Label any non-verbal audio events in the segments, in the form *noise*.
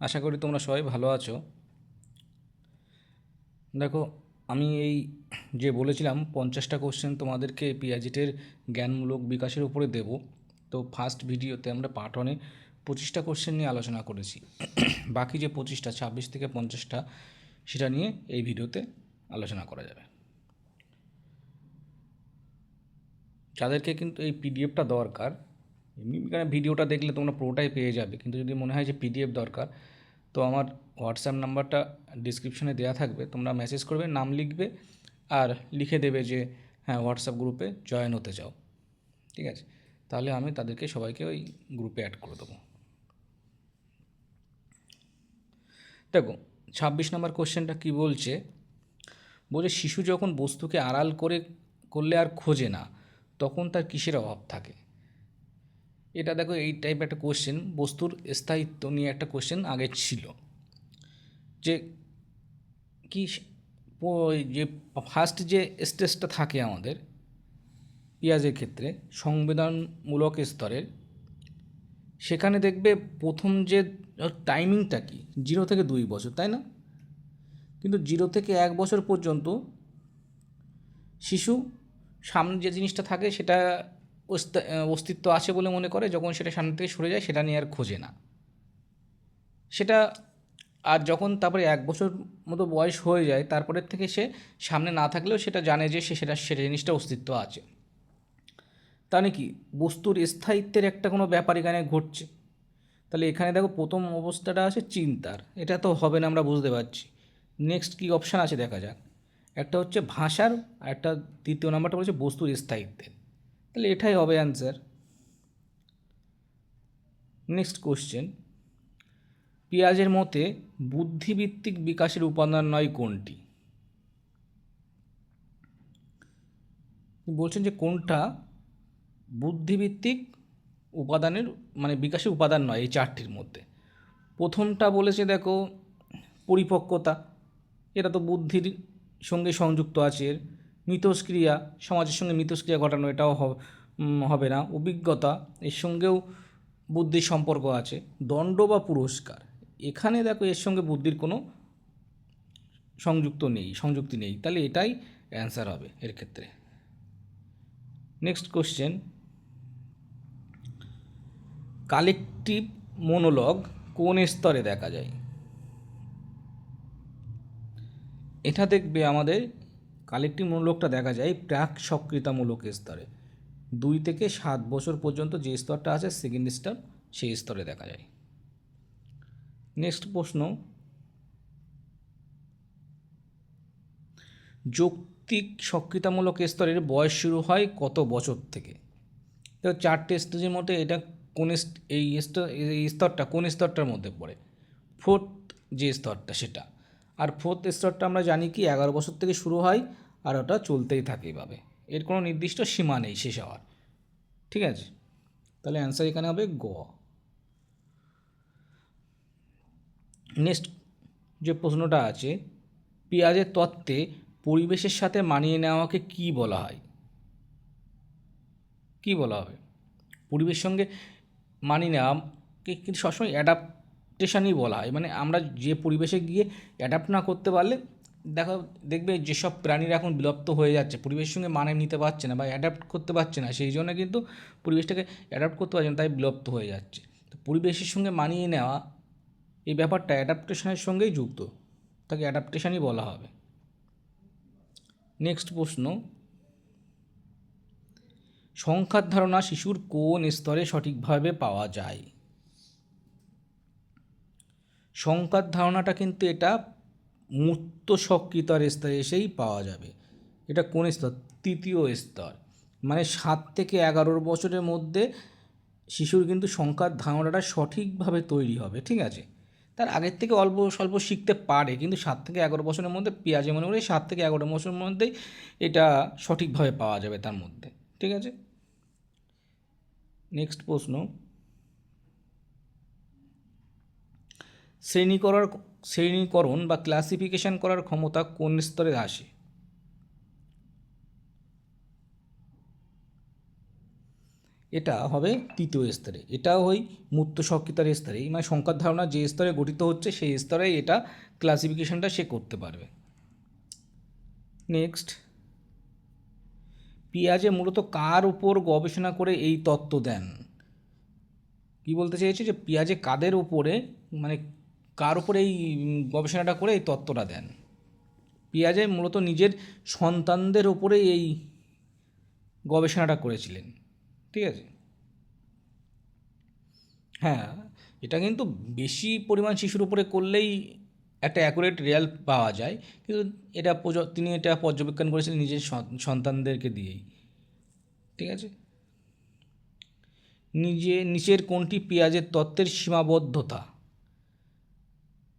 আশা করি তোমরা সবাই ভালো আছো। দেখো, আমি এই যে বলেছিলাম, পঞ্চাশটা কোশ্চেন তোমাদেরকে পিয়াজিটের জ্ঞানমূলক বিকাশের উপরে দেব। তো ফার্স্ট ভিডিওতে আমরা পার্ট ওয়ানে পঁচিশটা কোশ্চেন নিয়ে আলোচনা করেছি। বাকি যে পঁচিশটা, ছাব্বিশ থেকে পঞ্চাশটা, সেটা নিয়ে এই ভিডিওতে আলোচনা করা যাবে। যাদেরকে কিন্তু এই পিডিএফটা দরকার এমনি এখানে ভিডিওটা দেখলে তোমরা পুরোটাই পেয়ে যাবে। কিন্তু যদি মনে হয় যে পিডিএফ দরকার, তো আমার হোয়াটসঅ্যাপ নাম্বারটা ডিসক্রিপশনে দেওয়া থাকবে। তোমরা মেসেজ করবে, নাম লিখবে আর লিখে দেবে যে হ্যাঁ হোয়াটসঅ্যাপ গ্রুপে জয়েন হতে চাও। ঠিক আছে? তাহলে আমি তাদেরকে সবাইকে ওই গ্রুপে অ্যাড করে দেবো। দেখো, ছাব্বিশ নম্বর কোশ্চেনটা কী বলছে? বলছে, শিশু যখন বস্তুকে আড়াল করে, করলে আর খোঁজে না, তখন তার কিসের অভাব থাকে? এটা দেখো এই টাইপ একটা কোশ্চেন বস্তুর স্থায়িত্ব নিয়ে একটা কোশ্চেন আগে ছিল। যে কি যে ফার্স্ট যে স্টেজটা থাকে আমাদের, পেঁয়াজের ক্ষেত্রে, সংবেদনমূলক স্তরের, সেখানে দেখবে প্রথম যে টাইমিংটা কি? জিরো থেকে দুই বছর, তাই না? কিন্তু জিরো থেকে এক বছর পর্যন্ত শিশু সামনে যে জিনিসটা থাকে সেটা অস্তিত্ব আছে বলে মনে করে যখন সেটা সামনে থেকে সরে যায় সেটা নিয়ে আর খোঁজে না। সেটা আর যখন তারপরে এক বছর মতো বয়স হয়ে যায়, তারপরের থেকে সে সামনে না থাকলেও সেটা জানে যে সে সেটা সেটা জিনিসটা অস্তিত্ব আছে। তাহলে কি? বস্তুর স্থায়িত্বের একটা কোনো ব্যাপার এখানে ঘটছে। তাহলে এখানে দেখো প্রথম অবস্থাটা আছে চিন্তার। এটা তো হবে না আমরা বুঝতে পারছি। নেক্সট কী অপশান আছে দেখা যাক। একটা হচ্ছে ভাষার আর একটা দ্বিতীয় নাম্বারটা বলছে বস্তুর স্থায়িত্বের। তাহলে এটাই হবে অ্যান্সার নেক্সট কোশ্চেন পেঁয়াজের মতে বুদ্ধিভিত্তিক বিকাশের উপাদান নয় কোনটি? বলছেন যে কোনটা বুদ্ধিভিত্তিক উপাদানের মানে বিকাশের উপাদান নয় এই চারটির মধ্যে। প্রথমটা বলেছে দেখো পরিপক্কতা, এটা তো বুদ্ধির সঙ্গে সংযুক্ত আছে এর। মিথস্ক্রিয়া, সমাজের সঙ্গে মিথস্ক্রিয়া ঘটানো এটাও হবে না। অভিজ্ঞতা, এর সঙ্গেও বুদ্ধির সম্পর্ক আছে। দণ্ড বা পুরস্কার, এখানে দেখো এর সঙ্গে বুদ্ধির কোনো সংযুক্ত নেই, সংযুক্তি নেই। তাহলে এটাই অ্যান্সার হবে এর ক্ষেত্রে। নেক্সট কোশ্চেন কালেকটিভ মনোলগ কোন স্তরে দেখা যায়? এটা দেখবে আমাদের কালেকটিভ মোনোলগটা দেখা যায় প্রাক সক্রিয়তামূলক স্তরে। দুই থেকে সাত বছর পর্যন্ত যে স্তরটা আছে সেকেন্ড স্তর, সেই স্তরে দেখা যায়। নেক্সট প্রশ্ন। যৌক্তিক সক্রিয়তামূলক স্তরের বয়স শুরু হয় কত বছর থেকে? তো চারটে স্টেজের মধ্যে এটা কোন এই স্তরটা কোন স্তরটার মধ্যে পড়ে? ফোর্থ যে স্তরটা সেটা। আর ফোর্থ স্তরটা আমরা জানি কি, এগারো বছর থেকে শুরু হয় আর ওটা চলতেই থাকে এভাবে। এর কোনো নির্দিষ্ট সীমা নেই শেষ হওয়ার। ঠিক আছে? তাহলে অ্যান্সার এখানে হবে গ। নেক্সট যে প্রশ্নটা আছে, পেঁয়াজের তত্ত্বে পরিবেশের সাথে মানিয়ে নেওয়াকে কি বলা হয়? কি বলা হবে? পরিবেশের সঙ্গে মানিয়ে নেওয়াকে কিন্তু সবসময় অ্যাডাপ্টেশনই বলা হয়। মানে আমরা যে পরিবেশে গিয়ে অ্যাডাপ্ট না করতে পারলে, দেখো, দেখবে যেসব প্রাণীরা এখন বিলুপ্ত হয়ে যাচ্ছে, পরিবেশের সঙ্গে মানে নিতে পারছে না বা অ্যাডাপ্ট করতে পারছে না, সেই জন্য কিন্তু পরিবেশটাকে অ্যাডাপ্ট করতে পারছে না, তাই বিলুপ্ত হয়ে যাচ্ছে। তো পরিবেশের সঙ্গে মানিয়ে নেওয়া এই ব্যাপারটা অ্যাডাপ্টেশনের সঙ্গেই যুক্ত, তাকে অ্যাডাপ্টেশনই বলা হবে। নেক্সট প্রশ্ন, সংখ্যার ধারণা শিশুর কোন স্তরে সঠিকভাবে পাওয়া যায়? সংখ্যার ধারণাটা কিন্তু এটা মূর্ত সক্রিয়তার স্তরে এসেই পাওয়া যাবে। এটা কোন স্তর? তৃতীয় স্তর। মানে সাত থেকে এগারো বছরের মধ্যে শিশুর কিন্তু সংখ্যার ধারণাটা সঠিকভাবে তৈরি হবে, ঠিক আছে? তার আগের থেকে অল্প, স্বল্প শিখতে পারে, কিন্তু সাত থেকে এগারো বছরের মধ্যে পেঁয়াজে মনে করি সাত থেকে এগারো বছরের মধ্যেই এটা সঠিকভাবে পাওয়া যাবে তার মধ্যে, ঠিক আছে? নেক্সট প্রশ্ন। শ্রেণি করার শ্রেণীকরণ বা ক্লাসিফিকেশন করার ক্ষমতা কোন স্তরে আসে? এটা হবে তৃতীয় স্তরে। এটাও ওই মূর্ত সক্রিয়তার স্তরে। মানে সংখ্যার ধারণা যে স্তরে গঠিত হচ্ছে, সেই স্তরে এটা ক্লাসিফিকেশনটা সে করতে পারবে। নেক্সট পিয়াজে মূলত কার উপর গবেষণা করে এই তত্ত্ব দেন? কি বলতে চেয়েছে যে পিয়াজে কাদের উপরে মানে কার উপরে এই গবেষণাটা করে এই তত্ত্বটা দেন? পিয়াজে মূলত নিজের সন্তানদের উপরে এই গবেষণাটা করেছিলেন। ঠিক আছে? হ্যাঁ এটা কিন্তু বেশি পরিমাণ শিশুর উপরে করলেই একটা অ্যাকুরেট রেজাল্ট পাওয়া যায়, কিন্তু এটা তিনি এটা পর্যবেক্ষণ করেছিলেন নিজের সন- সন্তানদেরকে দিয়েই। ঠিক আছে? নিজে, নিচের কোনটি পেঁয়াজের তত্ত্বের সীমাবদ্ধতা?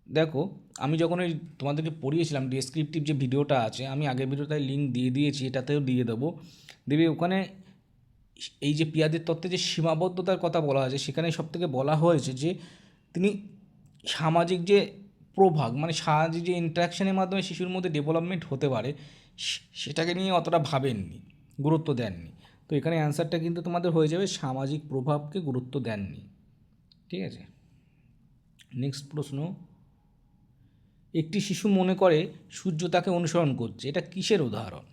দেখো, আমি যখন ওই তোমাদেরকে পড়িয়েছিলাম ডেসক্রিপটিভ যে ভিডিওটা আছে, আমি আগের ভিডিওটায় লিঙ্ক দিয়ে দিয়েছি, এটাতেও দিয়ে দেবো। দেবে, ওখানে এই যে পিয়াদের তত্ত্বে যে সীমাবদ্ধতার কথা বলা হয়েছে, সেখানে সব থেকে বলা হয়েছে যে তিনি সামাজিক যে প্রভাগ মানে সামাজিক যে ইন্টারাকশনের মাধ্যমে শিশুর মধ্যে ডেভেলপমেন্ট হতে পারে সেটাকে নিয়ে অতটা ভাবেননি, গুরুত্ব দেননি। তো এখানে অ্যান্সারটা কিন্তু তোমাদের হয়ে যাবে, সামাজিক প্রভাবকে গুরুত্ব দেননি। ঠিক আছে? নেক্সট প্রশ্ন। একটি শিশু মনে করে সূর্য তাকে অনুসরণ করছে। এটা কিসের উদাহরণ?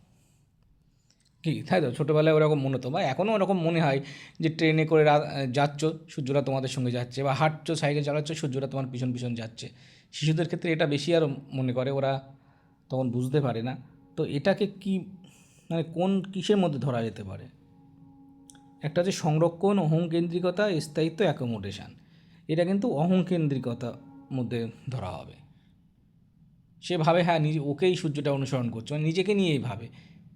কি? তাই তো? ছোটোবেলায় ওরকম মনে হতো। বা এখনও ওরকম মনে হয় যে ট্রেনে করে যাচ্ছ, সূর্যরা তোমাদের সঙ্গে যাচ্ছে। বা হাঁটছো, সাইকেল চালাচ্ছ, সূর্যরা তোমার পিছন পিছন যাচ্ছে। শিশুদের ক্ষেত্রে এটা বেশি আর মনে করে। ওরা তখন বুঝতে পারে না। তো এটাকে কি মানে কোন কিসের মধ্যে ধরা যেতে পারে? একটা হচ্ছে সংরক্ষণ, অহংকেন্দ্রিকতা, স্থায়িত্ব অ্যাকোমোডেশন এটা কিন্তু অহংকেন্দ্রিকতার মধ্যে ধরা হবে। সে ভাবে হ্যাঁ নিজে, ওকেই সূর্যটা অনুসরণ করছে। মানে নিজেকে নিয়েই ভাবে।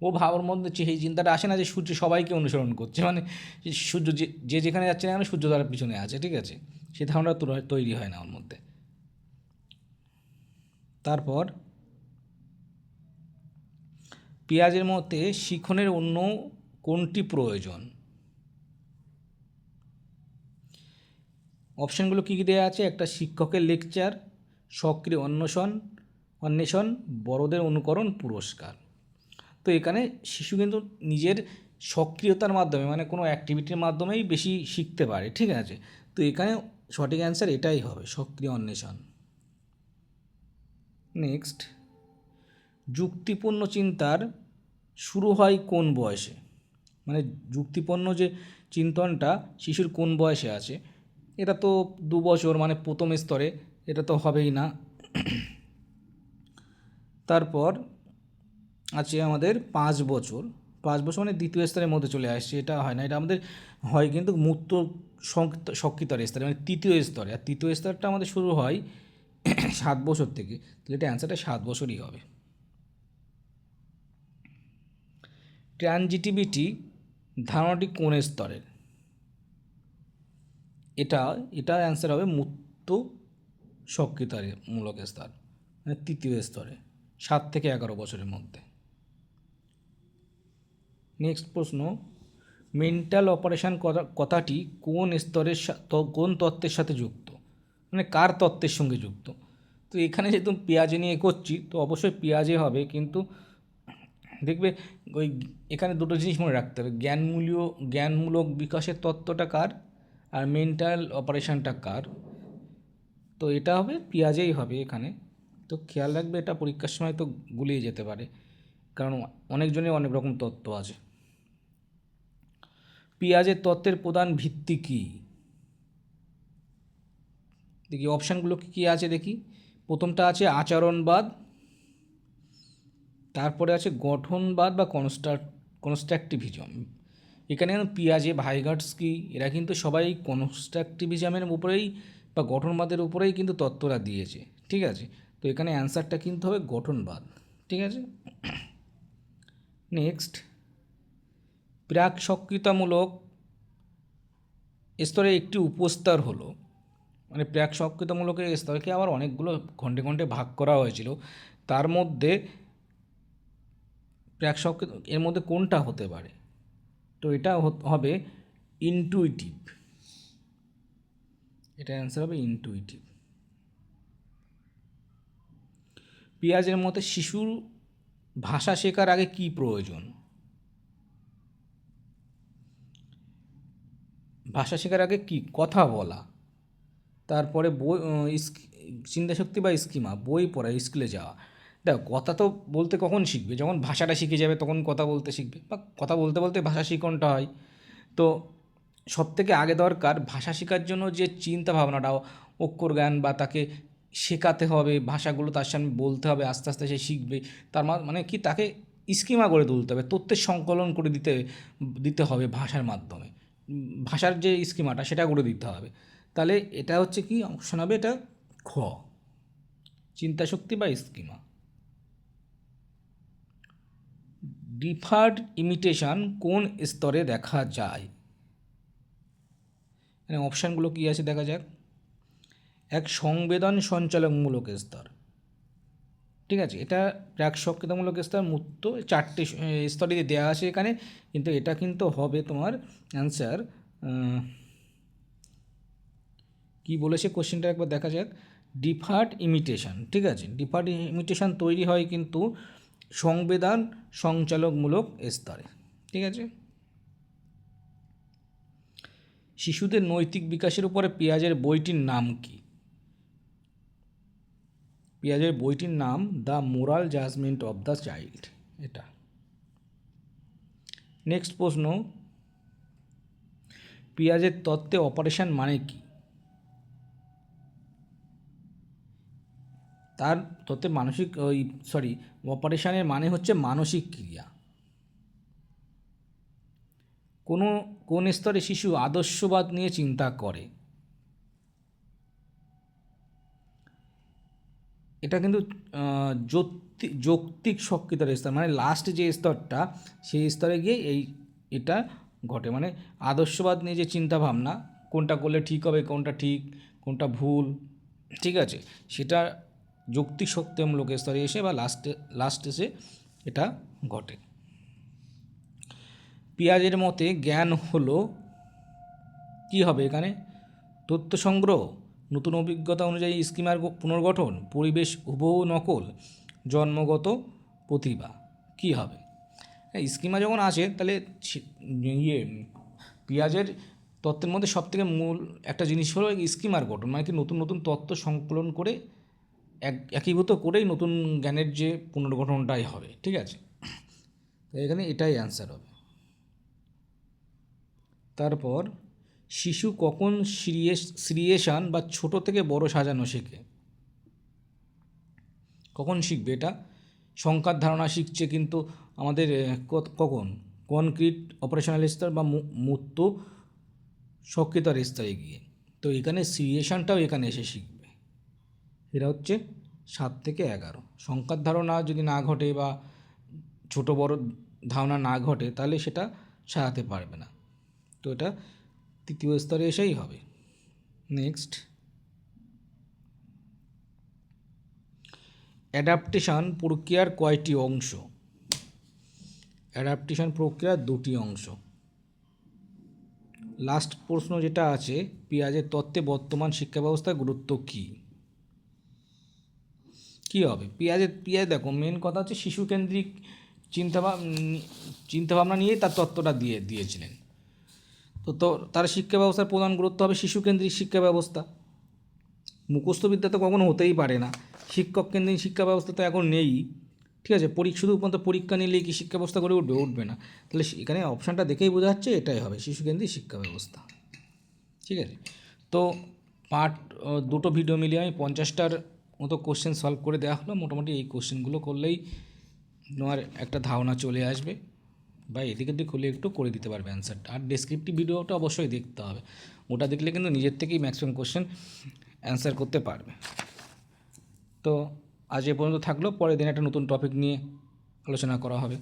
ও ভাবার মধ্যে সেই চিন্তাটা আসে না যে, সূর্য সবাইকে অনুসরণ করছে। মানে সূর্য যে যেখানে যাচ্ছে না সূর্য তার পিছনে আছে, ঠিক আছে? সে ধারণা তৈরি হয় না ওর মধ্যে। তারপর পেঁয়াজের মধ্যে শিখনের অন্য কোনটি প্রয়োজন? অপশানগুলো কী কী দেওয়া আছে? একটা শিক্ষকের লেকচার, সক্রিয় অন্বেষণ অন্বেষণ, বড়দের অনুকরণ, পুরস্কার। তো এখানে শিশু কিন্তু নিজের সক্রিয়তার মাধ্যমে মানে কোনো অ্যাক্টিভিটির মাধ্যমেই বেশি শিখতে পারে, ঠিক আছে? তো এখানে সঠিক অ্যান্সার এটাই হবে, সক্রিয় অন্বেষণ। নেক্সট যুক্তিপূর্ণ চিন্তার শুরু হয় কোন বয়সে? মানে যুক্তিপূর্ণ যে চিন্তনটা শিশুর কোন বয়সে আছে, এটা তো দু বছর মানে প্রথম স্তরে, এটা তো হবেই না। তারপর আছে আমাদের পাঁচ বছর। পাঁচ বছর মানে দ্বিতীয় স্তরের মধ্যে চলে আসছে, এটা হয় না। এটা আমাদের হয় কিন্তু মুক্ত সক্রিয়তার স্তরে মানে তৃতীয় স্তরে। আর তৃতীয় স্তরটা আমাদের শুরু হয় *clears throat* সাত বছর থেকে। তাহলে এটা অ্যান্সারটা সাত বছরই হবে। ট্রানজিটিভিটি ধারণাটি কোন স্তরের? এটা এটা অ্যান্সার হবে মুক্ত সক্রিয়তার মূলক স্তর মানে তৃতীয় স্তরে। সাত থেকে এগারো বছরের মধ্যে। নেক্সট প্রশ্ন মেন্টাল অপারেশন কথাটি কোন স্তরের কোন তত্ত্বের সাথে যুক্ত? মানে কার তত্ত্বের সঙ্গে যুক্ত? তো এখানে যেহেতু পেঁয়াজে নিয়ে করছি, তো অবশ্যই পেঁয়াজে হবে, কিন্তু দেখবে ওই এখানে দুটো জিনিস মনে রাখতে হবে। জ্ঞানমূলীয়, জ্ঞানমূলক বিকাশের তত্ত্বটা কার আর মেন্টাল অপারেশনটা কার? তো এটা হবে, পেঁয়াজেই হবে এখানে। তো খেয়াল রাখবে এটা পরীক্ষার সময় তো গুলিয়ে যেতে পারে। কারণ অনেকজনের অনেক রকম তত্ত্ব আছে। পেঁয়াজের তত্ত্বের প্রধান ভিত্তি কী? দেখি, অপশানগুলো কী কী আছে দেখি। প্রথমটা আছে আচরণবাদ, তারপরে আছে গঠনবাদ বা কনস্ট্রাক কনস্ট্রাকটিভিজম। এখানে পিয়াজে ভাইগাটসকি এরা কিন্তু সবাই কনস্ট্রাকটিভিজমের উপরেই বা গঠনবাদের উপরেই কিন্তু তত্ত্বরা দিয়েছে। ঠিক আছে? তো এখানে অ্যান্সারটা কিন্তু হবে গঠনবাদ, ঠিক আছে? নেক্সট প্রাক সক্রিয়তামূলক স্তরে একটি উপস্তর হলো। মানে প্রাক সক্রিয়তামূলক স্তরকে আবার অনেকগুলো খণ্ডে ঘন্টে ভাগ করা হয়েছিল। তার মধ্যে প্রাক সক্রিয় এর মধ্যে কোনটা হতে পারে? তো এটা হবে ইনটুইটিভ এটা অ্যান্সার হবে ইনটুইটিভ পেঁয়াজের মতে শিশুর ভাষা শেখার আগে কি প্রয়োজন? ভাষা শেখার আগে কি? কথা বলা। তারপরে বই চিন্তাশক্তি বা স্কিমা, বই পড়া, স্কুলে যাওয়া। দেখো, কথা তো বলতে কখন শিখবে? যখন ভাষাটা শিখে যাবে, তখন কথা বলতে শিখবে। বা কথা বলতে বলতে ভাষা শিখনটা হয়। তো সব থেকে আগে দরকার ভাষা শেখার জন্য যে চিন্তা ভাবনাটা, অক্ষর জ্ঞান বা তাকে শেখাতে হবে, ভাষাগুলো তার সামনে বলতে হবে, আস্তে আস্তে সে শিখবে। তার মানে কি তাকে স্কিমা করে তুলতে হবে, তথ্যের সংকলন করে দিতে দিতে হবে ভাষার মাধ্যমে। ভাষার যে স্কিমাটা সেটা করে দিতে হবে। তাহলে এটা হচ্ছে কি অপশন হবে এটা খ। চিন্তাশক্তি বা স্কিমা ডিফার্ড ইমিটেশন কোন স্তরে দেখা যায়? এখানে অপশানগুলো কী আছে দেখা যাক। এক সংবেদন সঞ্চালকমূলক স্তর। ঠিক আছে? এটা প্রাক সক্রিয়তামূলক স্তর মূর্ত চারটে স্তরে দেওয়া আছে এখানে, কিন্তু এটা কিন্তু হবে তোমার অ্যান্সার কি বলেছে কোশ্চেনটা একবার দেখা যাক। ডিফার্ট ইমিটেশন, ঠিক আছে? ডিফার্ট ইমিটেশন তৈরি হয় কিন্তু সংবেদন সঞ্চালকমূলক স্তরে, ঠিক আছে? শিশুদের নৈতিক বিকাশের উপরে পেঁয়াজের বইটির নাম কি? পেঁয়াজের বইটির নাম the moral judgement of the child এটা। নেক্সট প্রশ্ন, পেঁয়াজের তত্ত্বে অপারেশন মানে কি? তার তত্ত্বে মানসিক, ওই, সরি, অপারেশনের মানে হচ্ছে মানসিক ক্রিয়া। কোনো, কোন স্তরে শিশু আদর্শবাদ নিয়ে চিন্তা করে? এটা কিন্তু যৌক্তি- যৌক্তিক সক্রিয়তার স্তর। মানে লাস্ট যে স্তরটা, সেই স্তরে গিয়ে এই, এটা ঘটে। মানে আদর্শবাদ নিয়ে যে চিন্তা ভাবনা কোনটা করলে ঠিক হবে, কোনটা ঠিক, কোনটা ভুল, ঠিক আছে? সেটা যৌক্তিক সত্যমূলক স্তরে এসে বা লাস্টে লাস্ট এসে এটা ঘটে। পেঁয়াজের মতে জ্ঞান হলো, কি হবে এখানে? তথ্য সংগ্রহ। নতুন অভিজ্ঞতা অনুযায়ী স্কিমার পুনর্গঠন, পরিবেশ হুবহু নকল, জন্মগত প্রতিভা, কি হবে? স্কিমা যখন আসে, তাহলে ইয়ে পেঁয়াজের তত্ত্বের মধ্যে সবথেকে মূল একটা জিনিস হলো স্কিমার গঠন মানে কি নতুন নতুন তত্ত্ব সংকলন করে এক একীভূত করেই নতুন জ্ঞানের যে পুনর্গঠনটাই হবে, ঠিক আছে? তো এখানে এটাই অ্যান্সার হবে। তারপর শিশু কখন সিরিয়েশন বা ছোট থেকে বড় সাজানো শেখে? কখন শিখবে এটা? সংখ্যার ধারণা শিখছে কিন্তু আমাদের কখন? কনক্রিট, অপারেশনাল স্তর বা মূর্ত সক্রিয়তার স্তরে গিয়ে। তো এখানে সিরিয়েশনটাও এখানে এসে শিখবে। এটা হচ্ছে সাত থেকে এগারো। সংখ্যার ধারণা যদি না ঘটে বা ছোট বড় ধারণা না ঘটে তাহলে সেটা সারাতে পারবে না। তো এটা তৃতীয় স্তরে এসেই হবে। নেক্সট অ্যাডাপ্টেশন প্রক্রিয়ার কয়টি অংশ? অ্যাডাপ্টেশন প্রক্রিয়ার দুটি অংশ। লাস্ট প্রশ্ন যেটা আছে, পেঁয়াজের তত্ত্বে বর্তমান শিক্ষা ব্যবস্থার গুরুত্ব কী? কী হবে? পেঁয়াজের, পেঁয়াজ দেখো মেন কথা হচ্ছে শিশুকেন্দ্রিক চিন্তাভাব চিন্তাভাবনা নিয়েই তার তত্ত্বটা দিয়ে, দিয়েছিলেন। তো তো তার শিক্ষা ব্যবস্থার প্রধান গুরুত্ব হবে শিশুকেন্দ্রিক শিক্ষা ব্যবস্থা। মুখস্থ বিদ্যা তো কখনো হতেই পারে না। শিক্ষক কেন্দ্রিক শিক্ষা ব্যবস্থা তো এখন নেই। ঠিক আছে, পরী, শুধু মাত্র পরীক্ষা নিলেই কি শিক্ষা ব্যবস্থা করে উঠবে? উঠবে না। তাহলে এখানে অপশানটা দেখেই বোঝা যাচ্ছে এটাই হবে, শিশুকেন্দ্রিক শিক্ষা ব্যবস্থা। ঠিক আছে? তো পার্ট দুটো ভিডিও মিলিয়ে আমি পঞ্চাশটার মতো কোশ্চেন সলভ করে দেওয়া হলো। মোটামুটি এই কোশ্চেনগুলো করলেই তোমার একটা ধারণা চলে আসবে। বা এদিক দিয়ে হলে একটু করে দিতে পারবে অ্যান্সারটা আর ডেসক্রিপটিভ ভিডিওটা অবশ্যই দেখতে হবে। ওটা দেখলে কিন্তু নিজের থেকেই ম্যাক্সিমাম কোশ্চেন অ্যান্সার করতে পারবে। তো আজ এ পর্যন্ত থাকল। পরের দিন একটা নতুন টপিক নিয়ে আলোচনা করা হবে।